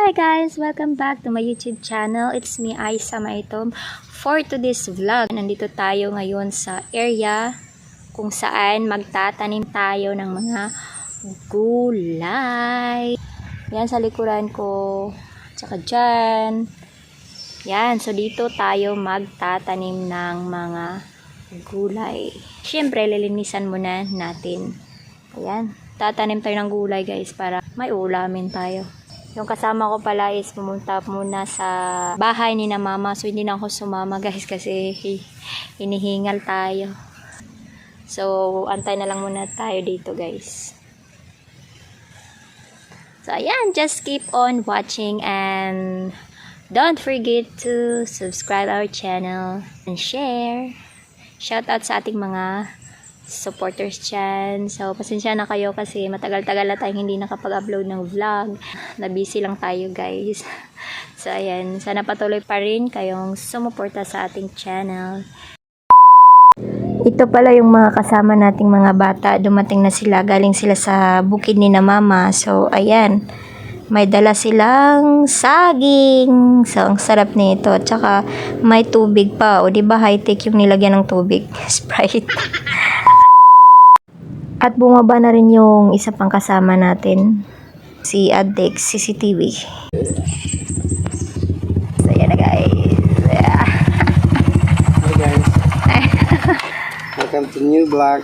Hi guys! Welcome back to my YouTube channel. It's me, Aisa Maitom. For today's vlog, nandito tayo ngayon sa area kung saan magtatanim tayo ng mga gulay. Yan sa likuran ko. Tsaka dyan. Yan. So dito tayo magtatanim ng mga gulay. Siyempre, lilinisan muna natin. Ayan. Tatanim tayo ng gulay guys para may ulamin tayo. Yung kasama ko pala is pumunta muna sa bahay ni na mama. So, hindi na ako sumama guys kasi hi- hinihingal tayo. So, antay na lang muna tayo dito guys. So, ayan. Just keep on watching and don't forget to subscribe our channel and share. Shout out sa ating mga supporters dyan. So, pasensya na kayo kasi matagal-tagal na tayong hindi nakapag-upload ng vlog. Na-busy lang tayo, guys. So, ayan. Sana patuloy pa rin kayong sumuporta sa ating channel. Ito pala yung mga kasama nating mga bata. Dumating na sila. Galing sila sa bukid ni na mama. So, ayan. May dala silang saging. So, ang sarap nito. Tsaka, may tubig pa. O, di ba high-tech yung nilagyan ng tubig? Sprite. At bumaba na rin yung isa pang kasama natin. Si Adex CCTV. So, yan na guys. Yeah. Hi guys. Welcome to new vlog.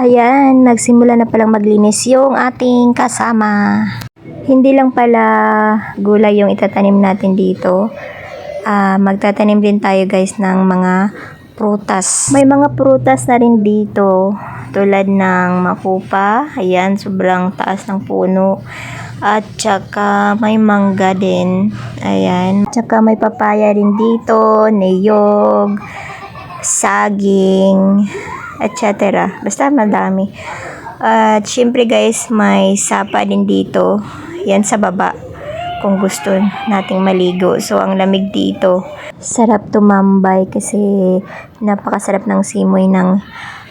Ayan, nagsimula na palang maglinis yung ating kasama. Hindi lang pala gulay yung itatanim natin dito. Ah, magtatanim din tayo guys ng mga prutas. May mga prutas na rin dito tulad ng makupa. Ayan, sobrang taas ng puno. At saka may mangga din. Ayan. Tsaka may papaya rin dito, niyog, saging, etc. Basta madami. At syempre guys, may sapa din dito. Yan sa baba kung gusto nating maligo. So, ang lamig dito. Sarap tumambay kasi napakasarap ng simoy ng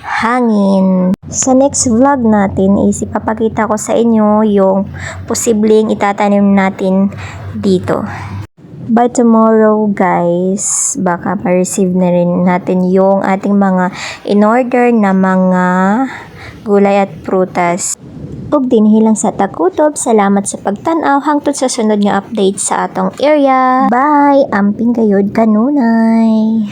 hangin. Sa next vlog natin is ipapakita ko sa inyo yung posibleng itatanim natin dito. By tomorrow, guys, baka ma-receive na rin natin yung ating mga in-order na mga gulay at prutas. Ug dinhilang sa takutob, salamat sa pagtanaw hangtod sa sunod nga update sa atong area. Bye! Amping kayod kanunay!